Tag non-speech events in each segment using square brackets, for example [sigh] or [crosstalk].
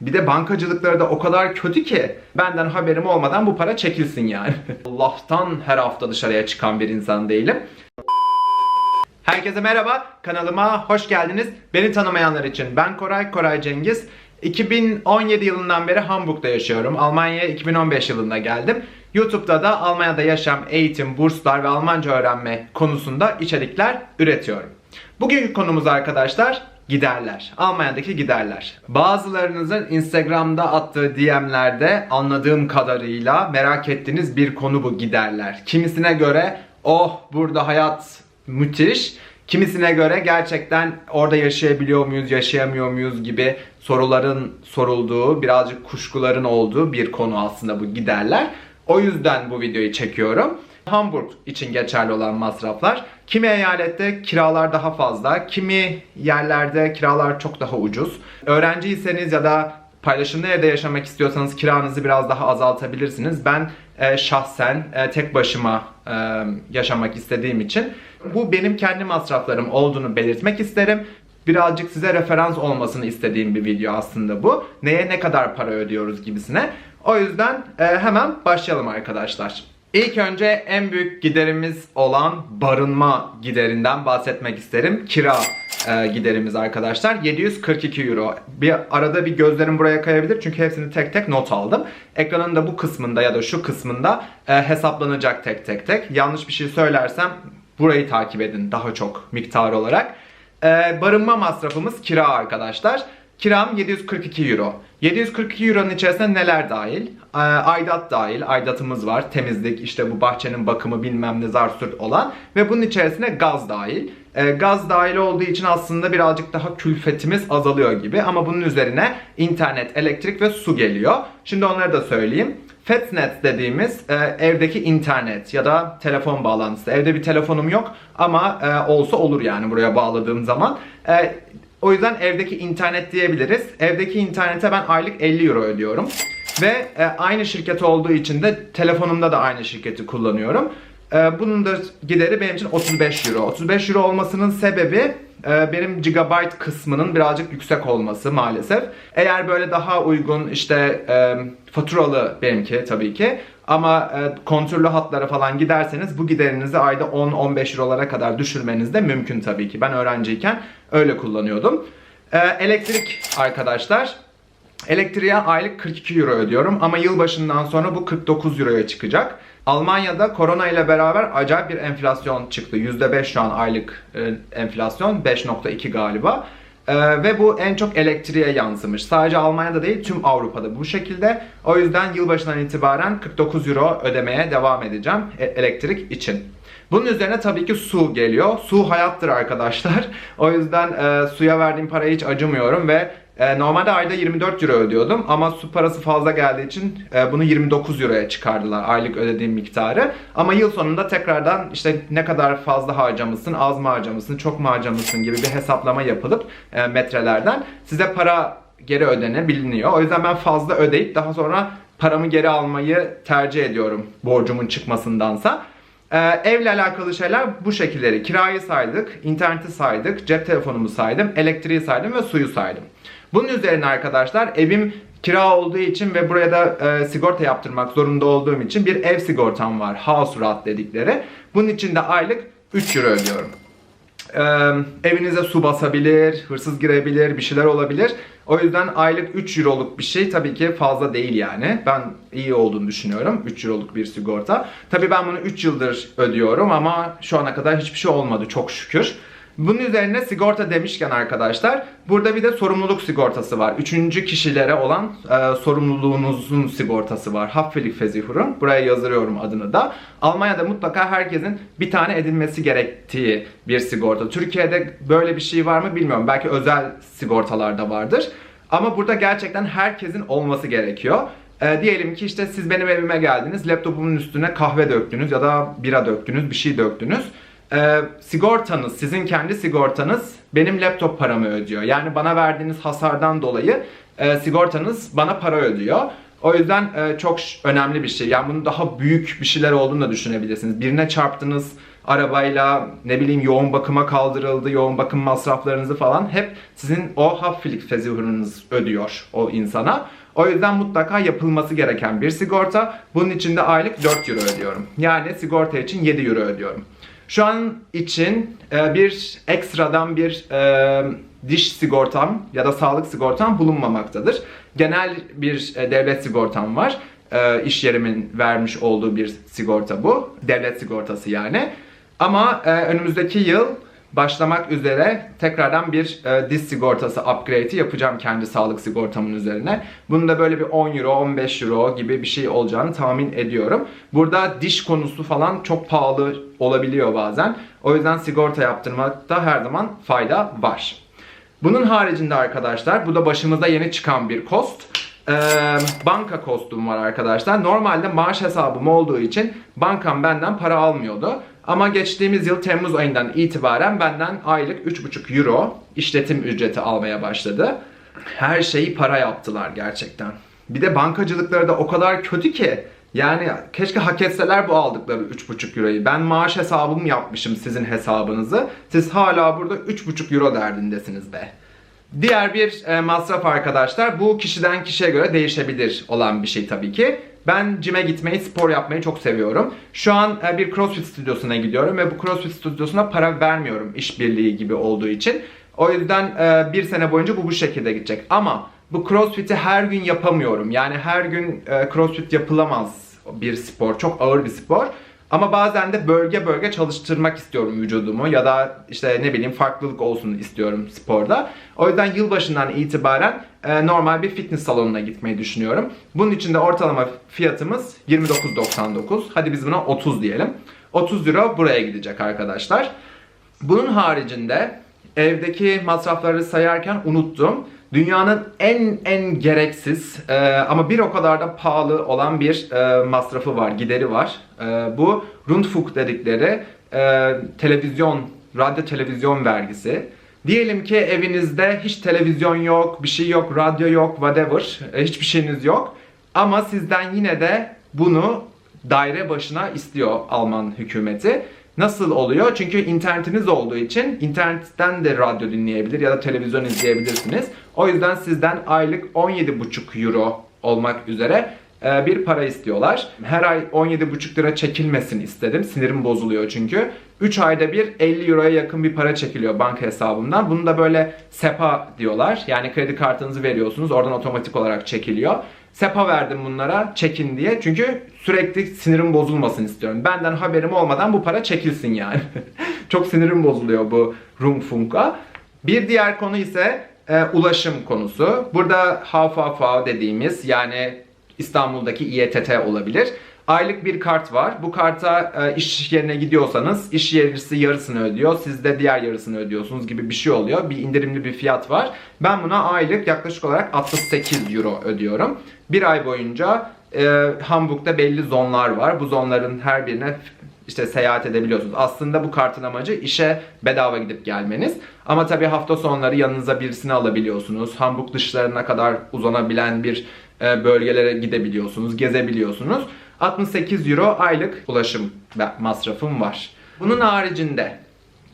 Bir de bankacılıkları da o kadar kötü ki benden haberim olmadan bu para çekilsin yani. [laughs] Allah'tan her hafta dışarıya çıkan bir insan değilim. Herkese merhaba, kanalıma hoş geldiniz. Beni tanımayanlar için ben Koray, Koray Cengiz. 2017 yılından beri Hamburg'da yaşıyorum. Almanya'ya 2015 yılında geldim. YouTube'da da Almanya'da yaşam, eğitim, burslar ve Almanca öğrenme konusunda içerikler üretiyorum. Bugünkü konumuz arkadaşlar giderler. Almanya'daki giderler. Bazılarınızın Instagram'da attığı DM'lerde anladığım kadarıyla merak ettiğiniz bir konu bu giderler. Kimisine göre oh burada hayat müthiş. Kimisine göre gerçekten orada yaşayabiliyor muyuz, yaşayamıyor muyuz gibi soruların sorulduğu, birazcık kuşkuların olduğu bir konu aslında bu giderler. O yüzden bu videoyu çekiyorum. Hamburg için geçerli olan masraflar. Kimi eyalette kiralar daha fazla, kimi yerlerde kiralar çok daha ucuz. Öğrenciyseniz ya da paylaşımlı evde yaşamak istiyorsanız kiranızı biraz daha azaltabilirsiniz. Ben e, şahsen e, tek başıma e, yaşamak istediğim için bu benim kendi masraflarım olduğunu belirtmek isterim. Birazcık size referans olmasını istediğim bir video aslında bu. Neye ne kadar para ödüyoruz gibisine. O yüzden e, hemen başlayalım arkadaşlar. İlk önce en büyük giderimiz olan barınma giderinden bahsetmek isterim. Kira e, giderimiz arkadaşlar 742 euro. Bir arada bir gözlerim buraya kayabilir çünkü hepsini tek tek not aldım. Ekranın da bu kısmında ya da şu kısmında e, hesaplanacak tek tek tek. Yanlış bir şey söylersem burayı takip edin daha çok miktar olarak. E, barınma masrafımız kira arkadaşlar. Kiram 742 euro. 742 euronun içerisinde neler dahil? Ee, aidat dahil. Aidatımız var. Temizlik, işte bu bahçenin bakımı bilmem ne zarsürt olan. Ve bunun içerisine gaz dahil. Ee, gaz dahil olduğu için aslında birazcık daha külfetimiz azalıyor gibi. Ama bunun üzerine internet, elektrik ve su geliyor. Şimdi onları da söyleyeyim. Festnet dediğimiz e, evdeki internet ya da telefon bağlantısı. Evde bir telefonum yok ama e, olsa olur yani buraya bağladığım zaman. E, o yüzden evdeki internet diyebiliriz. Evdeki internete ben aylık 50 euro ödüyorum. Ve e, aynı şirket olduğu için de telefonumda da aynı şirketi kullanıyorum. E, bunun da gideri benim için 35 euro. 35 euro olmasının sebebi benim gigabyte kısmının birazcık yüksek olması maalesef. Eğer böyle daha uygun işte e, faturalı benimki tabii ki ama e, kontürlü hatlara falan giderseniz bu giderinizi ayda 10-15 eurolara kadar düşürmeniz de mümkün tabii ki. Ben öğrenciyken öyle kullanıyordum. E, elektrik arkadaşlar. Elektriğe aylık 42 euro ödüyorum ama yılbaşından sonra bu 49 euroya çıkacak. Almanya'da korona ile beraber acayip bir enflasyon çıktı. %5 şu an aylık e, enflasyon. 5.2 galiba. Ee, ve bu en çok elektriğe yansımış. Sadece Almanya'da değil tüm Avrupa'da bu şekilde. O yüzden yılbaşından itibaren 49 euro ödemeye devam edeceğim e- elektrik için. Bunun üzerine tabii ki su geliyor. Su hayattır arkadaşlar. [laughs] O yüzden e, suya verdiğim paraya hiç acımıyorum ve e, normalde ayda 24 euro ödüyordum ama su parası fazla geldiği için e, bunu 29 euroya çıkardılar aylık ödediğim miktarı. Ama yıl sonunda tekrardan işte ne kadar fazla harcamışsın, az mı harcamışsın, çok mu harcamışsın gibi bir hesaplama yapılıp e, metrelerden size para geri ödenebiliniyor. O yüzden ben fazla ödeyip daha sonra paramı geri almayı tercih ediyorum borcumun çıkmasındansa. Ee, evle alakalı şeyler bu şekilleri. Kirayı saydık, interneti saydık, cep telefonumu saydım, elektriği saydım ve suyu saydım. Bunun üzerine arkadaşlar evim kira olduğu için ve buraya da e, sigorta yaptırmak zorunda olduğum için bir ev sigortam var. House rent dedikleri. Bunun için de aylık 3 euro ödüyorum. Ee, evinize su basabilir, hırsız girebilir, bir şeyler olabilir. O yüzden aylık 3 euroluk bir şey tabii ki fazla değil yani. Ben iyi olduğunu düşünüyorum. 3 euroluk bir sigorta. Tabii ben bunu 3 yıldır ödüyorum ama şu ana kadar hiçbir şey olmadı çok şükür. Bunun üzerine sigorta demişken arkadaşlar burada bir de sorumluluk sigortası var. Üçüncü kişilere olan e, sorumluluğunuzun sigortası var. Haftpflichtversicherung. Buraya yazıyorum adını da. Almanya'da mutlaka herkesin bir tane edinmesi gerektiği bir sigorta. Türkiye'de böyle bir şey var mı bilmiyorum. Belki özel sigortalarda vardır. Ama burada gerçekten herkesin olması gerekiyor. E, diyelim ki işte siz benim evime geldiniz, laptopumun üstüne kahve döktünüz ya da bira döktünüz, bir şey döktünüz. E, sigortanız, sizin kendi sigortanız benim laptop paramı ödüyor. Yani bana verdiğiniz hasardan dolayı e, sigortanız bana para ödüyor. O yüzden e, çok önemli bir şey. Yani bunun daha büyük bir şeyler olduğunu da düşünebilirsiniz. Birine çarptınız, arabayla ne bileyim yoğun bakıma kaldırıldı, yoğun bakım masraflarınızı falan hep sizin o Haftpflichtversicherunuz ödüyor o insana. O yüzden mutlaka yapılması gereken bir sigorta. Bunun için de aylık 4 euro ödüyorum. Yani sigorta için 7 euro ödüyorum. Şu an için e, bir ekstradan bir e, diş sigortam ya da sağlık sigortam bulunmamaktadır. Genel bir e, devlet sigortam var. E, iş yerimin vermiş olduğu bir sigorta bu. Devlet sigortası yani. Ama e, önümüzdeki yıl başlamak üzere tekrardan bir e, diş sigortası upgrade'i yapacağım kendi sağlık sigortamın üzerine. Bunun da böyle bir 10 euro, 15 euro gibi bir şey olacağını tahmin ediyorum. Burada diş konusu falan çok pahalı olabiliyor bazen. O yüzden sigorta yaptırmakta her zaman fayda var. Bunun haricinde arkadaşlar bu da başımıza yeni çıkan bir cost. Ee, banka kostum var arkadaşlar. Normalde maaş hesabım olduğu için bankam benden para almıyordu. Ama geçtiğimiz yıl Temmuz ayından itibaren benden aylık 3,5 euro işletim ücreti almaya başladı. Her şeyi para yaptılar gerçekten. Bir de bankacılıkları da o kadar kötü ki yani keşke hak etseler bu aldıkları 3,5 euroyu. Ben maaş hesabımı yapmışım sizin hesabınızı. Siz hala burada 3,5 euro derdindesiniz be. Diğer bir e, masraf arkadaşlar bu kişiden kişiye göre değişebilir olan bir şey tabii ki. Ben cime gitmeyi, spor yapmayı çok seviyorum. Şu an e, bir CrossFit stüdyosuna gidiyorum ve bu CrossFit stüdyosuna para vermiyorum işbirliği gibi olduğu için. O yüzden e, bir sene boyunca bu bu şekilde gidecek. Ama bu CrossFit'i her gün yapamıyorum. Yani her gün e, CrossFit yapılamaz bir spor. Çok ağır bir spor. Ama bazen de bölge bölge çalıştırmak istiyorum vücudumu ya da işte ne bileyim farklılık olsun istiyorum sporda. O yüzden yılbaşından itibaren e, normal bir fitness salonuna gitmeyi düşünüyorum. Bunun için de ortalama fiyatımız 29.99. Hadi biz buna 30 diyelim. 30 euro buraya gidecek arkadaşlar. Bunun haricinde evdeki masrafları sayarken unuttum. Dünyanın en en gereksiz e, ama bir o kadar da pahalı olan bir e, masrafı var, gideri var. E, bu Rundfunk dedikleri e, televizyon, radyo televizyon vergisi. Diyelim ki evinizde hiç televizyon yok, bir şey yok, radyo yok, whatever, e, hiçbir şeyiniz yok. Ama sizden yine de bunu daire başına istiyor Alman hükümeti. Nasıl oluyor? Çünkü internetiniz olduğu için internetten de radyo dinleyebilir ya da televizyon izleyebilirsiniz. O yüzden sizden aylık 17,5 euro olmak üzere bir para istiyorlar. Her ay 17,5 lira çekilmesin istedim. Sinirim bozuluyor çünkü. 3 ayda bir 50 euroya yakın bir para çekiliyor banka hesabımdan. Bunu da böyle SEPA diyorlar. Yani kredi kartınızı veriyorsunuz. Oradan otomatik olarak çekiliyor. SEPA verdim bunlara çekin diye. Çünkü sürekli sinirim bozulmasın istiyorum. Benden haberim olmadan bu para çekilsin yani. [laughs] Çok sinirim bozuluyor bu Rundfunk'a. Bir diğer konu ise e, ulaşım konusu. Burada HVV dediğimiz yani İstanbul'daki İETT olabilir. Aylık bir kart var. Bu karta e, iş yerine gidiyorsanız iş yerisi yarısını ödüyor. Siz de diğer yarısını ödüyorsunuz gibi bir şey oluyor. Bir indirimli bir fiyat var. Ben buna aylık yaklaşık olarak 68 euro ödüyorum. Bir ay boyunca e, Hamburg'da belli zonlar var. Bu zonların her birine işte seyahat edebiliyorsunuz. Aslında bu kartın amacı işe bedava gidip gelmeniz. Ama tabii hafta sonları yanınıza birisini alabiliyorsunuz. Hamburg dışlarına kadar uzanabilen bir bölgelere gidebiliyorsunuz, gezebiliyorsunuz. 68 euro aylık ulaşım masrafım var. Bunun haricinde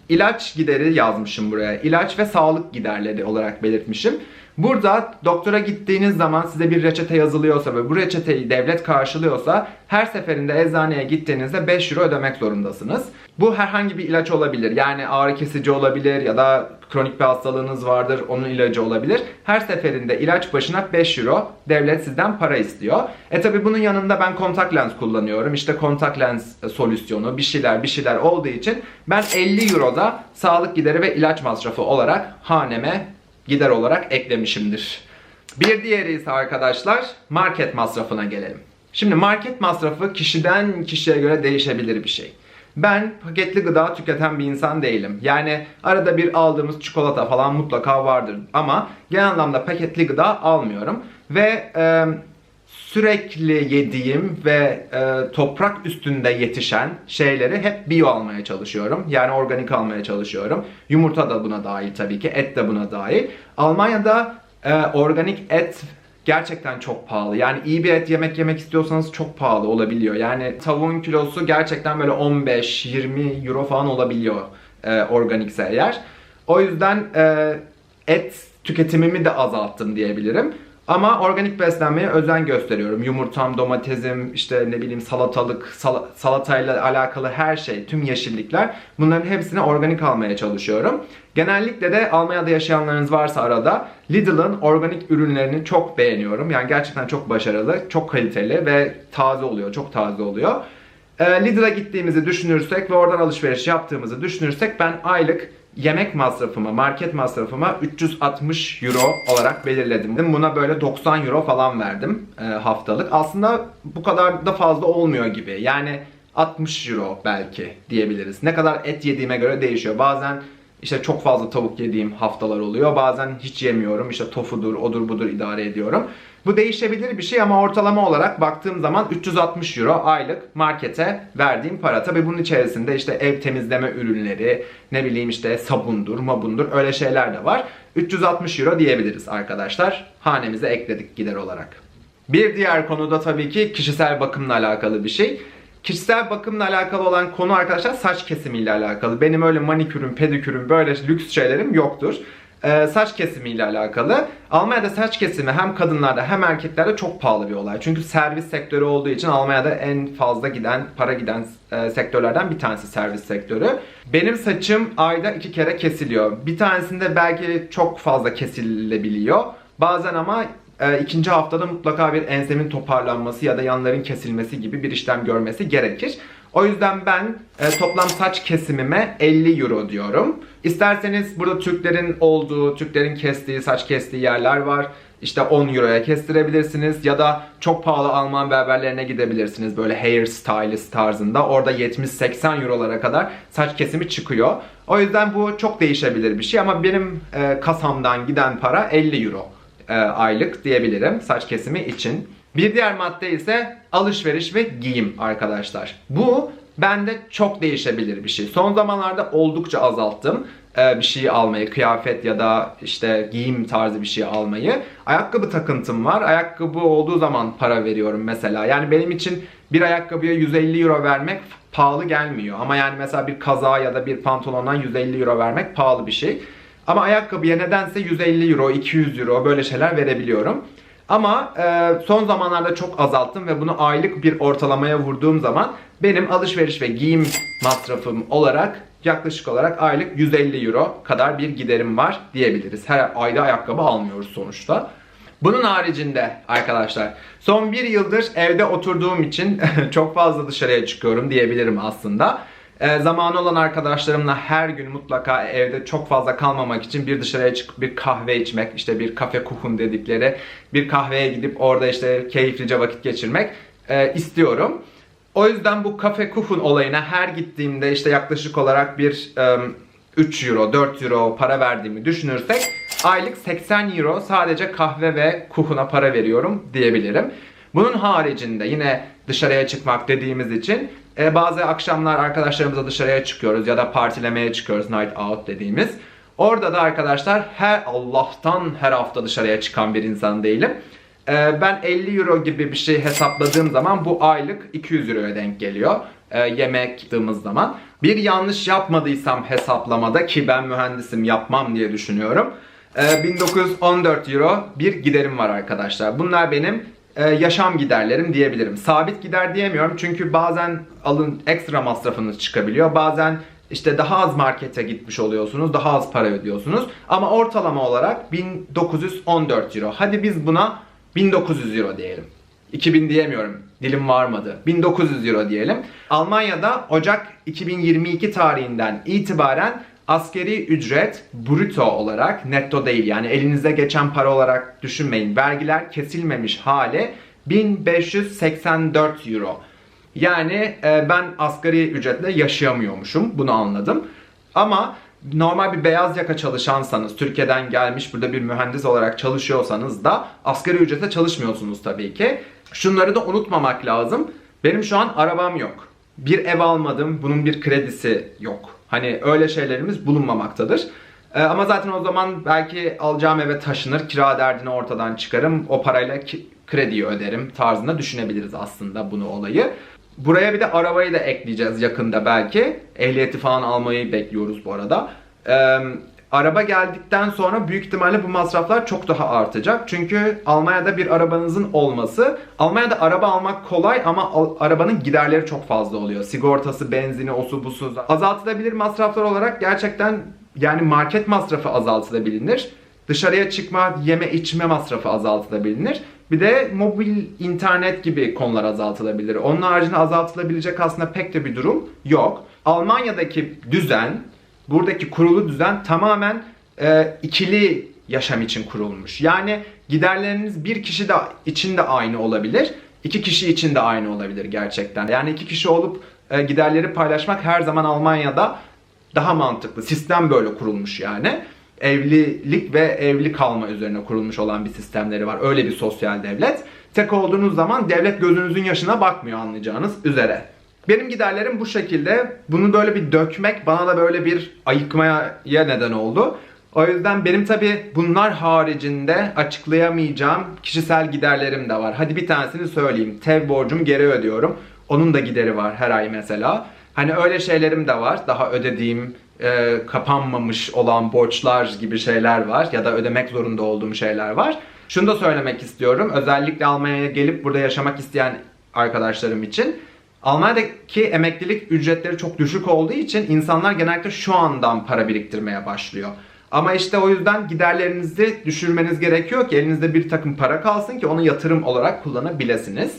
ilaç gideri yazmışım buraya. İlaç ve sağlık giderleri olarak belirtmişim. Burada doktora gittiğiniz zaman size bir reçete yazılıyorsa ve bu reçeteyi devlet karşılıyorsa her seferinde eczaneye gittiğinizde 5 euro ödemek zorundasınız. Bu herhangi bir ilaç olabilir. Yani ağrı kesici olabilir ya da kronik bir hastalığınız vardır onun ilacı olabilir. Her seferinde ilaç başına 5 euro devlet sizden para istiyor. E tabi bunun yanında ben kontak lens kullanıyorum. İşte kontak lens solüsyonu bir şeyler bir şeyler olduğu için ben 50 euro da sağlık gideri ve ilaç masrafı olarak haneme gider olarak eklemişimdir. Bir diğeri ise arkadaşlar market masrafına gelelim. Şimdi market masrafı kişiden kişiye göre değişebilir bir şey. Ben paketli gıda tüketen bir insan değilim. Yani arada bir aldığımız çikolata falan mutlaka vardır. Ama genel anlamda paketli gıda almıyorum. Ve e, sürekli yediğim ve e, toprak üstünde yetişen şeyleri hep bio almaya çalışıyorum. Yani organik almaya çalışıyorum. Yumurta da buna dahil tabii ki. Et de buna dahil. Almanya'da e, organik et gerçekten çok pahalı. Yani iyi bir et yemek yemek istiyorsanız çok pahalı olabiliyor. Yani tavuğun kilosu gerçekten böyle 15-20 euro falan olabiliyor e, organikse eğer. O yüzden e, et tüketimimi de azalttım diyebilirim. Ama organik beslenmeye özen gösteriyorum. Yumurtam, domatesim, işte ne bileyim salatalık, sal- salatayla alakalı her şey, tüm yeşillikler bunların hepsini organik almaya çalışıyorum. Genellikle de Almanya'da yaşayanlarınız varsa arada Lidl'ın organik ürünlerini çok beğeniyorum. Yani gerçekten çok başarılı, çok kaliteli ve taze oluyor, çok taze oluyor. Ee, Lidl'a gittiğimizi düşünürsek ve oradan alışveriş yaptığımızı düşünürsek ben aylık yemek masrafımı, market masrafıma 360 euro olarak belirledim. Buna böyle 90 euro falan verdim e, haftalık. Aslında bu kadar da fazla olmuyor gibi. Yani 60 euro belki diyebiliriz. Ne kadar et yediğime göre değişiyor. Bazen işte çok fazla tavuk yediğim haftalar oluyor. Bazen hiç yemiyorum. İşte tofudur, odur budur idare ediyorum. Bu değişebilir bir şey ama ortalama olarak baktığım zaman 360 euro aylık markete verdiğim para. Tabi bunun içerisinde işte ev temizleme ürünleri, ne bileyim işte sabundur, mabundur öyle şeyler de var. 360 euro diyebiliriz arkadaşlar. Hanemize ekledik gider olarak. Bir diğer konu da tabii ki kişisel bakımla alakalı bir şey. Kişisel bakımla alakalı olan konu arkadaşlar saç kesimiyle alakalı. Benim öyle manikürüm, pedikürüm böyle lüks şeylerim yoktur. Ee, saç kesimiyle alakalı. Almanya'da saç kesimi hem kadınlarda hem erkeklerde çok pahalı bir olay. Çünkü servis sektörü olduğu için Almanya'da en fazla giden, para giden e, sektörlerden bir tanesi servis sektörü. Benim saçım ayda iki kere kesiliyor. Bir tanesinde belki çok fazla kesilebiliyor. Bazen ama e, ikinci haftada mutlaka bir ensemin toparlanması ya da yanların kesilmesi gibi bir işlem görmesi gerekir. O yüzden ben e, toplam saç kesimime 50 euro diyorum. İsterseniz burada Türklerin olduğu, Türklerin kestiği, saç kestiği yerler var. İşte 10 euroya kestirebilirsiniz ya da çok pahalı Alman berberlerine gidebilirsiniz böyle hair stylist tarzında. Orada 70-80 eurolara kadar saç kesimi çıkıyor. O yüzden bu çok değişebilir bir şey ama benim e, kasamdan giden para 50 euro e, aylık diyebilirim saç kesimi için. Bir diğer madde ise alışveriş ve giyim arkadaşlar. Bu bende çok değişebilir bir şey. Son zamanlarda oldukça azalttım e, bir şey almayı, kıyafet ya da işte giyim tarzı bir şey almayı. Ayakkabı takıntım var. Ayakkabı olduğu zaman para veriyorum mesela. Yani benim için bir ayakkabıya 150 euro vermek pahalı gelmiyor. Ama yani mesela bir kaza ya da bir pantolondan 150 euro vermek pahalı bir şey. Ama ayakkabıya nedense 150 euro, 200 euro böyle şeyler verebiliyorum. Ama e, son zamanlarda çok azalttım ve bunu aylık bir ortalamaya vurduğum zaman benim alışveriş ve giyim masrafım olarak yaklaşık olarak aylık 150 euro kadar bir giderim var diyebiliriz. Her ayda ayakkabı almıyoruz sonuçta. Bunun haricinde arkadaşlar son bir yıldır evde oturduğum için [laughs] çok fazla dışarıya çıkıyorum diyebilirim aslında. E, zamanı olan arkadaşlarımla her gün mutlaka evde çok fazla kalmamak için bir dışarıya çıkıp bir kahve içmek, işte bir kafe kuhun dedikleri bir kahveye gidip orada işte keyiflice vakit geçirmek e, istiyorum. O yüzden bu kafe kuhun olayına her gittiğimde işte yaklaşık olarak bir e, 3 euro, 4 euro para verdiğimi düşünürsek aylık 80 euro sadece kahve ve kuhuna para veriyorum diyebilirim. Bunun haricinde yine dışarıya çıkmak dediğimiz için e, bazı akşamlar arkadaşlarımızla dışarıya çıkıyoruz ya da partilemeye çıkıyoruz night out dediğimiz. Orada da arkadaşlar her Allah'tan her hafta dışarıya çıkan bir insan değilim. E, ben 50 euro gibi bir şey hesapladığım zaman bu aylık 200 euroya denk geliyor. E, yemek yaptığımız zaman. Bir yanlış yapmadıysam hesaplamada ki ben mühendisim yapmam diye düşünüyorum. E, 1914 euro bir giderim var arkadaşlar. Bunlar benim e, yaşam giderlerim diyebilirim. Sabit gider diyemiyorum çünkü bazen alın ekstra masrafınız çıkabiliyor. Bazen işte daha az markete gitmiş oluyorsunuz, daha az para ödüyorsunuz. Ama ortalama olarak 1914 euro. Hadi biz buna 1900 euro diyelim. 2000 diyemiyorum. Dilim varmadı. 1900 euro diyelim. Almanya'da Ocak 2022 tarihinden itibaren askeri ücret bruto olarak netto değil yani elinize geçen para olarak düşünmeyin. Vergiler kesilmemiş hale 1584 euro. Yani e, ben asgari ücretle yaşayamıyormuşum. Bunu anladım. Ama normal bir beyaz yaka çalışansanız, Türkiye'den gelmiş burada bir mühendis olarak çalışıyorsanız da asgari ücrete çalışmıyorsunuz tabii ki. Şunları da unutmamak lazım. Benim şu an arabam yok. Bir ev almadım. Bunun bir kredisi yok. Hani öyle şeylerimiz bulunmamaktadır. Ee, ama zaten o zaman belki alacağım eve taşınır, kira derdini ortadan çıkarım, o parayla krediyi öderim tarzında düşünebiliriz aslında bunu olayı. Buraya bir de arabayı da ekleyeceğiz yakında belki. Ehliyeti falan almayı bekliyoruz bu arada. Ee, araba geldikten sonra büyük ihtimalle bu masraflar çok daha artacak. Çünkü Almanya'da bir arabanızın olması, Almanya'da araba almak kolay ama arabanın giderleri çok fazla oluyor. Sigortası, benzini, osu busu azaltılabilir masraflar olarak gerçekten yani market masrafı azaltılabilir. Dışarıya çıkma, yeme içme masrafı azaltılabilir. Bir de mobil internet gibi konular azaltılabilir. Onun haricinde azaltılabilecek aslında pek de bir durum yok. Almanya'daki düzen, buradaki kurulu düzen tamamen e, ikili yaşam için kurulmuş. Yani giderleriniz bir kişi de için de aynı olabilir. iki kişi için de aynı olabilir gerçekten. Yani iki kişi olup e, giderleri paylaşmak her zaman Almanya'da daha mantıklı. Sistem böyle kurulmuş yani. Evlilik ve evli kalma üzerine kurulmuş olan bir sistemleri var. Öyle bir sosyal devlet. Tek olduğunuz zaman devlet gözünüzün yaşına bakmıyor anlayacağınız üzere. Benim giderlerim bu şekilde. Bunu böyle bir dökmek bana da böyle bir ayıkmaya neden oldu. O yüzden benim tabi bunlar haricinde açıklayamayacağım kişisel giderlerim de var. Hadi bir tanesini söyleyeyim. TEV borcumu geri ödüyorum. Onun da gideri var her ay mesela. Hani öyle şeylerim de var. Daha ödediğim, e, kapanmamış olan borçlar gibi şeyler var. Ya da ödemek zorunda olduğum şeyler var. Şunu da söylemek istiyorum. Özellikle Almanya'ya gelip burada yaşamak isteyen arkadaşlarım için. Almanya'daki emeklilik ücretleri çok düşük olduğu için insanlar genellikle şu andan para biriktirmeye başlıyor. Ama işte o yüzden giderlerinizi düşürmeniz gerekiyor ki elinizde bir takım para kalsın ki onu yatırım olarak kullanabilirsiniz.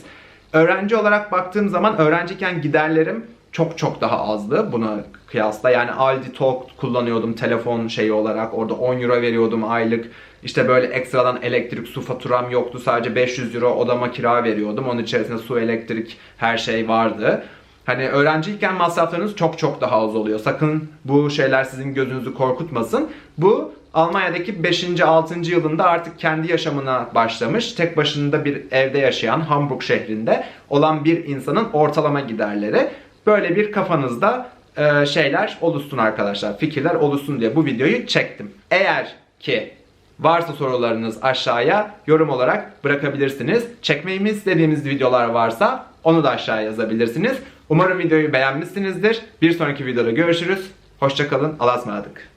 Öğrenci olarak baktığım zaman öğrenciyken giderlerim çok çok daha azdı buna kıyasla. Yani Aldi Talk kullanıyordum telefon şeyi olarak. Orada 10 euro veriyordum aylık. İşte böyle ekstradan elektrik, su faturam yoktu. Sadece 500 euro odama kira veriyordum. Onun içerisinde su, elektrik her şey vardı. Hani öğrenciyken masraflarınız çok çok daha az oluyor. Sakın bu şeyler sizin gözünüzü korkutmasın. Bu Almanya'daki 5. 6. yılında artık kendi yaşamına başlamış, tek başına bir evde yaşayan Hamburg şehrinde olan bir insanın ortalama giderleri. Böyle bir kafanızda şeyler oluşsun arkadaşlar, fikirler oluşsun diye bu videoyu çektim. Eğer ki varsa sorularınız aşağıya yorum olarak bırakabilirsiniz. Çekmemi istediğimiz videolar varsa onu da aşağıya yazabilirsiniz. Umarım videoyu beğenmişsinizdir. Bir sonraki videoda görüşürüz. Hoşçakalın. Allah'a ısmarladık.